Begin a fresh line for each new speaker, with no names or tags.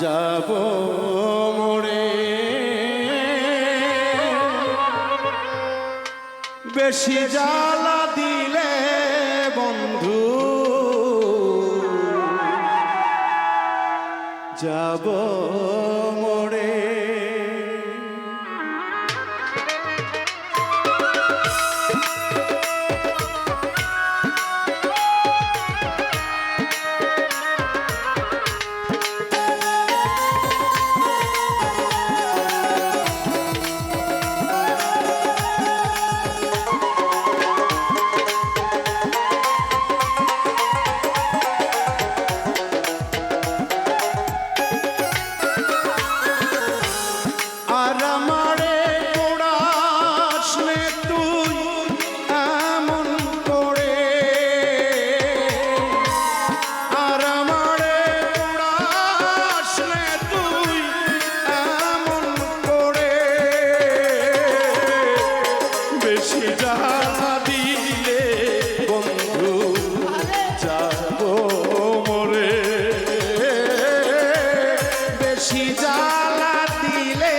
যাব মোড়ে। বেশি জ্বালা দিলে বন্ধু। যাব মোড়ে। সেটা দিলে বন্ধু যাব মরে। বেশি জ্বালা দিলে